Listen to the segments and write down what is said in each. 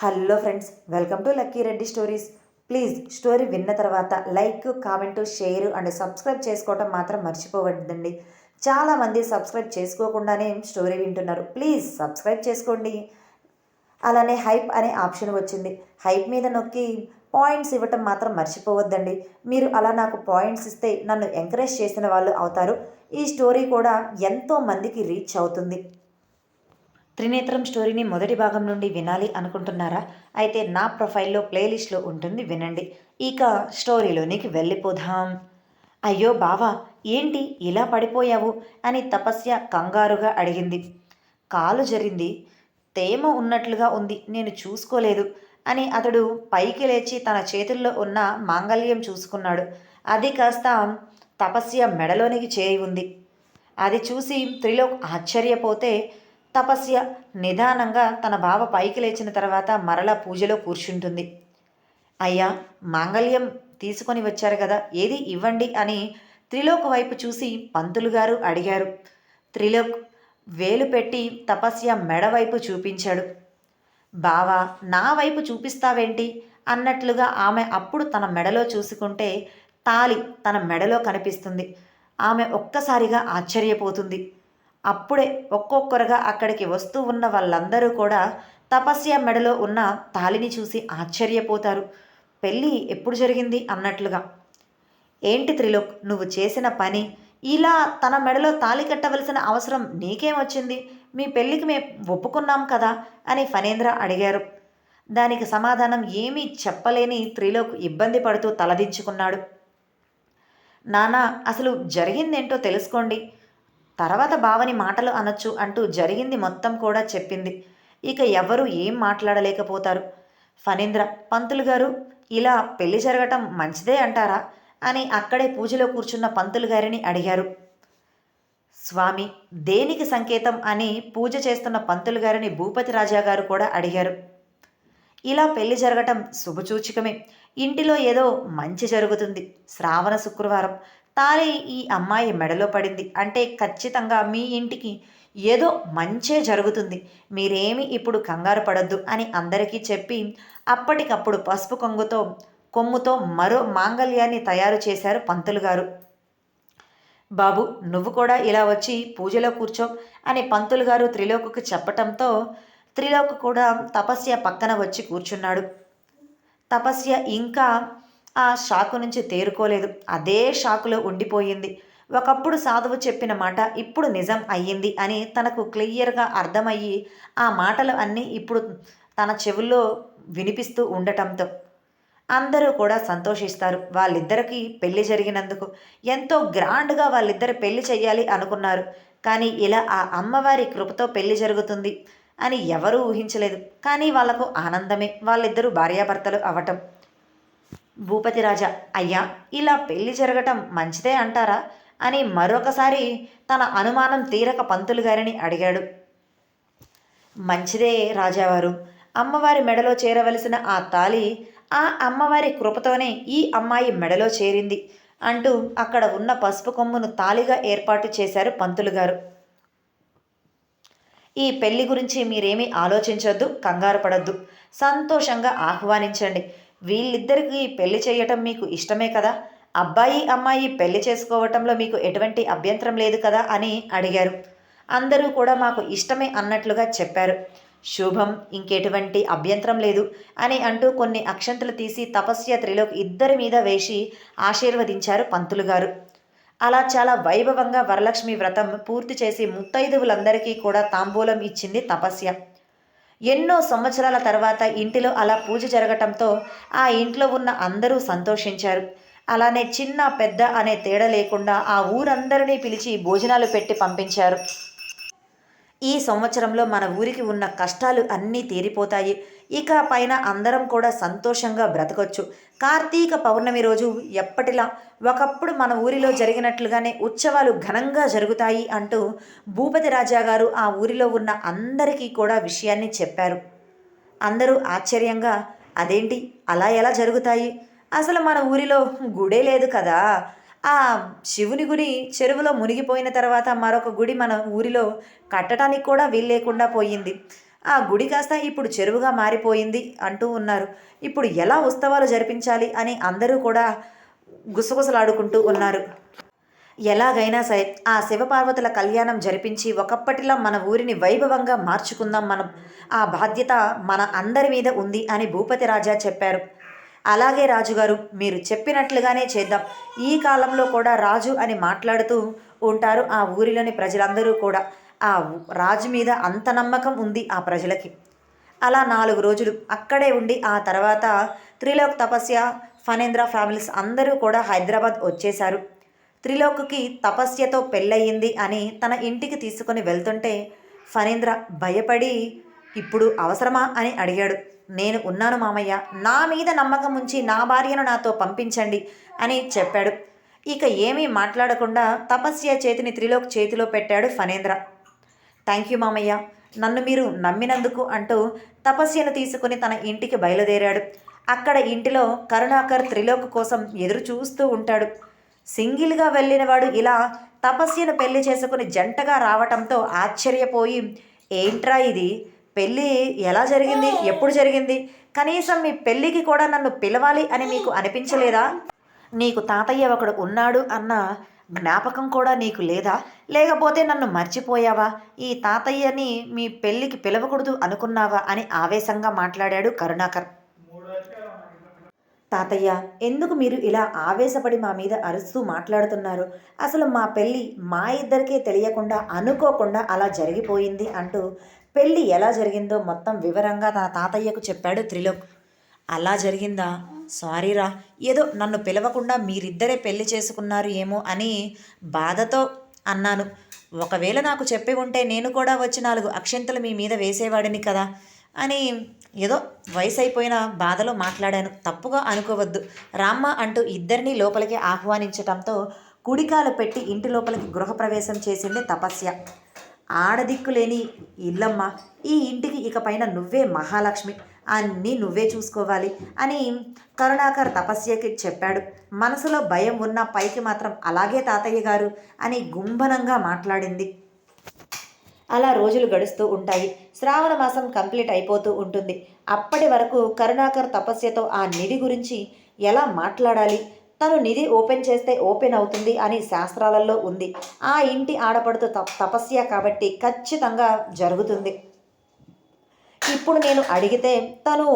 Hello friends welcome to lucky Reddy stories. Please story విన్న తర్వాత like comment share and subscribe చేసుకోవటం మాత్రం మర్చిపోవద్దండి. చాలామంది సబ్స్క్రైబ్ చేసుకోకుండానే స్టోరీ వింటున్నారు. ప్లీజ్ సబ్స్క్రైబ్ చేసుకోండి. అలానే హైప్ అనే ఆప్షన్ వచ్చింది. హైప్ మీద నొక్కి పాయింట్స్ ఇవ్వటం మాత్రం మర్చిపోవద్దండి. మీరు అలా నాకు పాయింట్స్ ఇస్తే నన్ను ఎంకరేజ్ చేసిన వాళ్ళు అవుతారు. ఈ స్టోరీ కూడా ఎంతో మందికి రీచ్ అవుతుంది. త్రినేత్రం స్టోరీని మొదటి భాగం నుండి వినాలి అనుకుంటున్నారా? అయితే నా ప్రొఫైల్లో ప్లేలిస్ట్లో ఉంటుంది వినండి. ఇక స్టోరీలోనికి వెళ్ళిపోదాం. అయ్యో బావా ఏంటి ఇలా పడిపోయావు? అని తపస్య కంగారుగా అడిగింది. కాలు జరింది. తేమ ఉన్నట్లుగా ఉంది నేను చూసుకోలేదు అని అతడు పైకి లేచి తన చేతుల్లో ఉన్న మాంగల్యం చూసుకున్నాడు. అది కాస్త తపస్య మెడలోనికి చేరి ఉంది. అది చూసి త్రిలోక్ ఆశ్చర్యపోతే తపస్య నిదానంగా తన బావ పైకి లేచిన తర్వాత మరల పూజలో కూర్చుంటుంది. అయ్యా మాంగళ్యం తీసుకొని వచ్చారు కదా ఏది ఇవ్వండి అని త్రిలోక్ వైపు చూసి పంతులు గారు అడిగారు. త్రిలోక్ వేలు పెట్టి తపస్య మెడవైపు చూపించాడు. బావా నా వైపు చూపిస్తావేంటి? అన్నట్లుగా ఆమె అప్పుడు తన మెడలో చూసుకుంటే తాలి తన మెడలో కనిపిస్తుంది. ఆమె ఒక్కసారిగా ఆశ్చర్యపోతుంది. అప్పుడే ఒక్కొక్కరుగా అక్కడికి వస్తూ ఉన్న వాళ్ళందరూ కూడా తపస్య మెడలో ఉన్న తాలిని చూసి ఆశ్చర్యపోతారు. పెళ్ళి ఎప్పుడు జరిగింది? అన్నట్లుగా. ఏంటి త్రిలోక్? నువ్వు చేసిన పని ఇలా తన మెడలో తాళి కట్టవలసిన అవసరం నీకేం వచ్చింది? మీ పెళ్ళికి మేము ఒప్పుకున్నాం కదా? అని ఫణేంద్ర అడిగారు. దానికి సమాధానం ఏమీ చెప్పలేని త్రిలోక్ ఇబ్బంది పడుతూ తలదించుకున్నాడు. నానా అసలు జరిగిందేంటో తెలుసుకోండి. తర్వాత బావని మాటలు అనొచ్చు అంటూ జరిగింది మొత్తం కూడా చెప్పింది. ఇక ఎవరు ఏం మాట్లాడలేకపోతారు. ఫణీంద్ర పంతులు గారు ఇలా పెళ్ళి జరగటం మంచిదే అంటారా అని అక్కడే పూజలో కూర్చున్న పంతులు గారిని అడిగారు. స్వామి దేనికి సంకేతం అని పూజ చేస్తున్న పంతులు గారిని భూపతి రాజా గారు కూడా అడిగారు. ఇలా పెళ్ళి జరగటం శుభసూచికమే. ఇంటిలో ఏదో మంచి జరుగుతుంది. శ్రావణ శుక్రవారం. తాళి ఈ అమ్మాయి మెడలో పడింది. అంటే ఖచ్చితంగా మీ ఇంటికి ఏదో మంచే జరుగుతుంది. మీరేమి ఇప్పుడు కంగారు పడద్దు అని అందరికీ చెప్పి అప్పటికప్పుడు పసుపు కొంగుతో కొమ్ముతో మరో మాంగళ్యాన్ని తయారు చేశారు పంతులు గారు. బాబు నువ్వు కూడా ఇలా వచ్చి పూజలో కూర్చో అని పంతులు గారు త్రిలోకుకు చెప్పటంతో త్రిలోక కూడా తపస్య పక్కన వచ్చి కూర్చున్నాడు. తపస్య ఇంకా ఆ షాకు నుంచి తేరుకోలేదు. అదే షాకులో ఉండిపోయింది. ఒకప్పుడు సాధువు చెప్పిన మాట ఇప్పుడు నిజం అయ్యింది అని తనకు క్లియర్గా అర్థమయ్యి ఆ మాటలు అన్నీ ఇప్పుడు తన చెవుల్లో వినిపిస్తూ ఉండటంతో అందరూ కూడా సంతోషిస్తారు. వాళ్ళిద్దరికీ పెళ్ళి జరిగినందుకు ఎంతో గ్రాండ్గా వాళ్ళిద్దరు పెళ్ళి చేయాలి అనుకున్నారు. కానీ ఇలా ఆ అమ్మవారి కృపతో పెళ్ళి జరుగుతుంది అని ఎవరూ ఊహించలేదు. కానీ వాళ్ళకు ఆనందమే. వాళ్ళిద్దరూ భార్యాభర్తలు అవటం. భూపతి రాజా అయ్యా ఇలా పెళ్ళి జరగటం మంచిదే అంటారా? అని మరొకసారి తన అనుమానం తీరక పంతులు గారిని అడిగాడు. మంచిదే రాజావారు. అమ్మవారి మెడలో చేరవలసిన ఆ తాలి ఆ అమ్మవారి కృపతోనే ఈ అమ్మాయి మెడలో చేరింది అంటూ అక్కడ ఉన్న పసుపు కొమ్మును తాలిగా ఏర్పాటు చేశారు పంతులు గారు. ఈ పెళ్ళి గురించి మీరేమీ ఆలోచించొద్దు కంగారు పడద్దు. సంతోషంగా ఆహ్వానించండి. వీళ్ళిద్దరికీ పెళ్ళి చేయటం మీకు ఇష్టమే కదా? అబ్బాయి అమ్మాయి పెళ్ళి చేసుకోవటంలో మీకు ఎటువంటి అభ్యంతరం లేదు కదా అని అడిగారు. అందరూ కూడా మాకు ఇష్టమే అన్నట్లుగా చెప్పారు. శుభం ఇంకెటువంటి అభ్యంతరం లేదు అని అంటూ కొన్ని అక్షంతలు తీసి తపస్య త్రిలోక్ ఇద్దరి మీద వేసి ఆశీర్వదించారు పంతులు గారు. అలా చాలా వైభవంగా వరలక్ష్మి వ్రతం పూర్తి చేసి ముత్తైదువులందరికీ కూడా తాంబూలం ఇచ్చింది తపస్య. ఎన్నో సంవత్సరాల తర్వాత ఇంటిలో అలా పూజ జరగటంతో ఆ ఇంట్లో ఉన్న అందరూ సంతోషించారు. అలానే చిన్న పెద్ద అనే తేడా లేకుండా ఆ ఊరందరినీ పిలిచి భోజనాలు పెట్టి పంపించారు. ఈ సంవత్సరంలో మన ఊరికి ఉన్న కష్టాలు అన్నీ తీరిపోతాయి. ఇక పైన అందరం కూడా సంతోషంగా బ్రతకొచ్చు. కార్తీక పౌర్ణమి రోజు ఎప్పటిలా ఒకప్పుడు మన ఊరిలో జరిగినట్లుగానే ఉత్సవాలు ఘనంగా జరుగుతాయి అంటూ భూపతి రాజా గారు ఆ ఊరిలో ఉన్న అందరికీ కూడా విషయాన్ని చెప్పారు. అందరూ ఆశ్చర్యంగా అదేంటి? అలా ఎలా జరుగుతాయి? అసలు మన ఊరిలో గుడే లేదు కదా? ఆ శివుని గుడి చెరువులో మునిగిపోయిన తర్వాత మరొక గుడి మన ఊరిలో కట్టడానికి కూడా వీల్లేకుండా పోయింది. ఆ గుడి కాస్త ఇప్పుడు చెరువుగా మారిపోయింది అంటూ ఉన్నారు. ఇప్పుడు ఎలా ఉత్సవాలు జరిపించాలి అని అందరూ కూడా గుసగుసలాడుకుంటూ ఉన్నారు. ఎలాగైనా సరే ఆ శివపార్వతుల కళ్యాణం జరిపించి ఒకప్పటిలా మన ఊరిని వైభవంగా మార్చుకుందాం మనం. ఆ బాధ్యత మన అందరి మీద ఉంది అని భూపతి రాజా చెప్పారు. అలాగే రాజుగారు మీరు చెప్పినట్లుగానే చేద్దాం. ఈ కాలంలో కూడా రాజు అని మాట్లాడుతూ ఉంటారు ఆ ఊరిలోని ప్రజలందరూ కూడా. ఆ రాజు మీద అంత నమ్మకం ఉంది ఆ ప్రజలకి. అలా నాలుగు రోజులు అక్కడే ఉండి ఆ తర్వాత త్రిలోక్ తపస్య ఫణేంద్ర ఫ్యామిలీస్ అందరూ కూడా హైదరాబాద్ వచ్చేశారు. త్రిలోక్కి తపస్యతో పెళ్ళయింది అని తన ఇంటికి తీసుకొని వెళ్తుంటే ఫనేంద్ర భయపడి ఇప్పుడు అవసరమా? అని అడిగాడు. నేను ఉన్నాను మామయ్య. నా మీద నమ్మకం ఉంచి నా భార్యను నాతో పంపించండి అని చెప్పాడు. ఇక ఏమీ మాట్లాడకుండా తపస్య చేతిని త్రిలోక్ చేతిలో పెట్టాడు ఫణేంద్ర. థ్యాంక్ యూ మామయ్య. నన్ను మీరు నమ్మినందుకు అంటూ తపస్యను తీసుకుని తన ఇంటికి బయలుదేరాడు. అక్కడ ఇంటిలో కరుణాకర్ త్రిలోక్ కోసం ఎదురు చూస్తూ ఉంటాడు. సింగిల్గా వెళ్ళినవాడు ఇలా తపస్యను పెళ్ళి చేసుకుని జంటగా రావటంతో ఆశ్చర్యపోయి ఏంట్రా ఇది? పెళ్ళి ఎలా జరిగింది? ఎప్పుడు జరిగింది? కనీసం మీ పెళ్ళికి కూడా నన్ను పిలవాలి అని మీకు అనిపించలేదా? నీకు తాతయ్య ఒకడు ఉన్నాడు అన్న జ్ఞాపకం కూడా నీకు లేదా? లేకపోతే నన్ను మర్చిపోయావా? ఈ తాతయ్యని మీ పెళ్ళికి పిలవకూడదు అనుకున్నావా? అని ఆవేశంగా మాట్లాడాడు కరుణాకర్. తాతయ్య ఎందుకు మీరు ఇలా ఆవేశపడి మా మీద అరుస్తూ మాట్లాడుతున్నారు? అసలు మా పెళ్ళి మా ఇద్దరికే తెలియకుండా అనుకోకుండా అలా జరిగిపోయింది అంటూ పెళ్ళి ఎలా జరిగిందో మొత్తం వివరంగా తన తాతయ్యకు చెప్పాడు త్రిలోక్. అలా జరిగిందా? సారీరా ఏదో నన్ను పిలవకుండా మీరిద్దరే పెళ్ళి చేసుకున్నారు ఏమో అని బాధతో అన్నాను. ఒకవేళ నాకు చెప్పి ఉంటే నేను కూడా వచ్చి నాలుగు అక్షింతలు మీ మీద వేసేవాడిని కదా అని ఏదో వయసు అయిపోయిన బాధలో మాట్లాడాను. తప్పుగా అనుకోవద్దు. రామ్మ అంటూ ఇద్దరినీ లోపలికి ఆహ్వానించటంతో కుడికాలు పెట్టి ఇంటి లోపలికి గృహప్రవేశం చేసింది తపస్య. ఆడదిక్కు లేని ఇల్లమ్మ ఈ ఇంటికి ఇకపైన నువ్వే మహాలక్ష్మి. అన్నీ నువ్వే చూసుకోవాలి అని కరుణాకర్ తపస్యకి చెప్పాడు. మనసులో భయం ఉన్న పైకి మాత్రం అలాగే తాతయ్య గారు అని గుంభనంగా మాట్లాడింది. అలా రోజులు గడుస్తూ ఉంటాయి. శ్రావణ మాసం కంప్లీట్ అయిపోతూ ఉంటుంది. అప్పటి వరకు కరుణాకర్ తపస్యతో ఆ నిధి గురించి ఎలా మాట్లాడాలి? తను నిధి ఓపెన్ చేస్తే ఓపెన్ అవుతుంది అని శాస్త్రాలలో ఉంది. ఆ ఇంటి ఆడపడుతూ తప తపస్య కాబట్టి ఖచ్చితంగా జరుగుతుంది. ఇప్పుడు నేను అడిగితే తను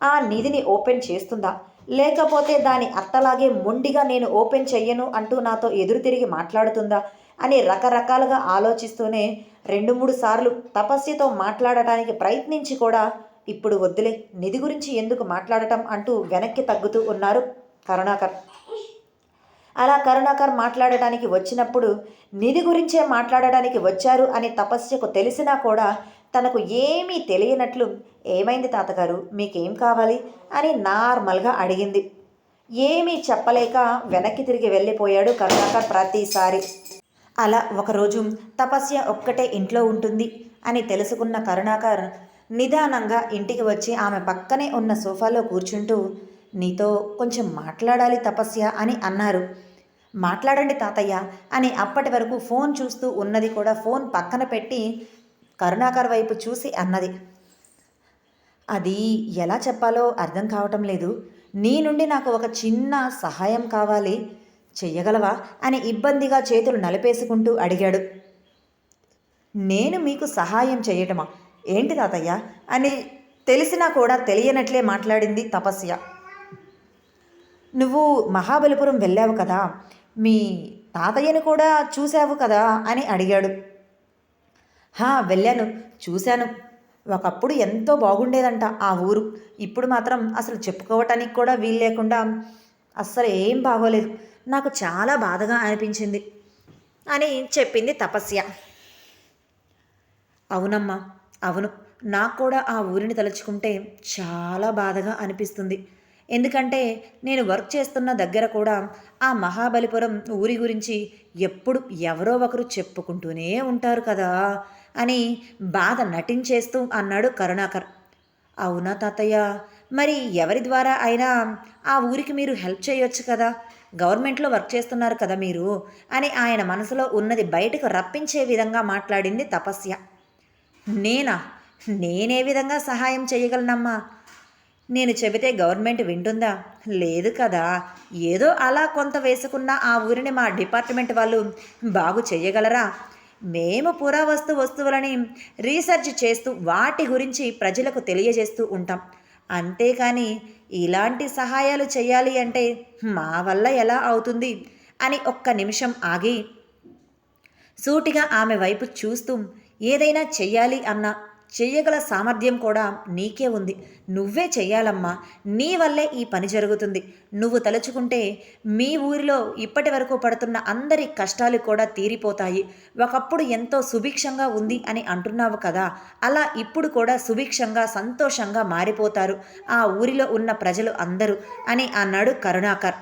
ఆ నిధిని ఓపెన్ చేస్తుందా? లేకపోతే దాని అత్తలాగే మొండిగా నేను ఓపెన్ చెయ్యను అంటూ నాతో ఎదురు తిరిగి మాట్లాడుతుందా? అని రకరకాలుగా ఆలోచిస్తూనే రెండు మూడు సార్లు తపస్యతో మాట్లాడటానికి ప్రయత్నించి కూడా ఇప్పుడు వద్దులే నిధి గురించి ఎందుకు మాట్లాడటం అంటూ వెనక్కి తగ్గుతూ ఉన్నారు కరుణాకర్. అలా కరుణాకర్ మాట్లాడటానికి వచ్చినప్పుడు నిధి గురించే మాట్లాడడానికి వచ్చారు అని తపస్యకు తెలిసినా కూడా తనకు ఏమీ తెలియనట్లు ఏమైంది తాతగారు? మీకేం కావాలి? అని నార్మల్గా అడిగింది. ఏమీ చెప్పలేక వెనక్కి తిరిగి వెళ్ళిపోయాడు కరుణాకర్ ప్రతిసారి. అలా ఒకరోజు తపస్య ఒక్కటే ఇంట్లో ఉంటుంది అని తెలుసుకున్న కరుణాకర్ నిదానంగా ఇంటికి వచ్చి ఆమె పక్కనే ఉన్న సోఫాలో కూర్చుంటూ నీతో కొంచెం మాట్లాడాలి తపస్య అని అన్నారు. మాట్లాడండి తాతయ్య అని అప్పటి వరకు ఫోన్ చూస్తూ ఉన్నది కూడా ఫోన్ పక్కన పెట్టి కరుణాకర్ వైపు చూసి అన్నది. అది ఎలా చెప్పాలో అర్థం కావటం లేదు. నీ నుండి నాకు ఒక చిన్న సహాయం కావాలి. చెయ్యగలవా? అని ఇబ్బందిగా చేతులు నలిపేసుకుంటూ అడిగాడు. నేను మీకు సహాయం చేయటమా ఏంటి తాతయ్య? అని తెలిసినా కూడా తెలియనట్లే మాట్లాడింది తపస్య. నువ్వు మహాబలిపురం వెళ్ళావు కదా? మీ తాతయ్యను కూడా చూశావు కదా అని అడిగాడు. హా వెళ్ళాను చూశాను. ఒకప్పుడు ఎంతో బాగుండేదంట ఆ ఊరు. ఇప్పుడు మాత్రం అసలు చెప్పుకోవటానికి కూడా వీలు లేకుండా అస్సలు ఏం బాగోలేదు. నాకు చాలా బాధగా అనిపించింది అని చెప్పింది తపస్య. అవునమ్మా అవును. నాకు కూడా ఆ ఊరిని తలుచుకుంటే చాలా బాధగా అనిపిస్తుంది. ఎందుకంటే నేను వర్క్ చేస్తున్న దగ్గర కూడా ఆ మహాబలిపురం ఊరి గురించి ఎప్పుడు ఎవరో ఒకరు చెప్పుకుంటూనే ఉంటారు కదా అని బాధ నటించేస్తూ అన్నాడు కరుణాకర్. అవునా తాతయ్య? మరి ఎవరి ద్వారా అయినా ఆ ఊరికి మీరు హెల్ప్ చేయొచ్చు కదా? గవర్నమెంట్లో వర్క్ చేస్తున్నారు కదా మీరు? అని ఆయన మనసులో ఉన్నది బయటకు రప్పించే విధంగా మాట్లాడింది తపస్య. నేనా? నేనే విధంగా సహాయం చేయగలనమ్మా? నేను చెబితే గవర్నమెంట్ వింటుందా? లేదు కదా. ఏదో అలా కొంత వేసుకున్న ఆ ఊరిని మా డిపార్ట్మెంట్ వాళ్ళు బాగు చేయగలరా మేము పురావస్తు వస్తువులని రీసెర్చ్ చేస్తూ వాటి గురించి ప్రజలకు తెలియజేస్తూ ఉంటాం. అంతేకాని ఇలాంటి సహాయాలు చేయాలి అంటే మా వల్ల ఎలా అవుతుంది? అని ఒక్క నిమిషం ఆగి సూటిగా ఆమె వైపు చూస్తూ ఏదైనా చెయ్యాలి అన్న చెయ్యగల సామర్థ్యం కూడా నీకే ఉంది. నువ్వే చెయ్యాలమ్మా. నీ వల్లే ఈ పని జరుగుతుంది. నువ్వు తలుచుకుంటే మీ ఊరిలో ఇప్పటి వరకు పడుతున్న అందరి కష్టాలు కూడా తీరిపోతాయి. ఒకప్పుడు ఎంతో సుభిక్షంగా ఉంది అని అంటున్నావు కదా. అలా ఇప్పుడు కూడా సుభిక్షంగా సంతోషంగా మారిపోతారు. ఆ ఊరిలో ఉన్న ప్రజలు అందరూ అని అన్నాడు కరుణాకర్.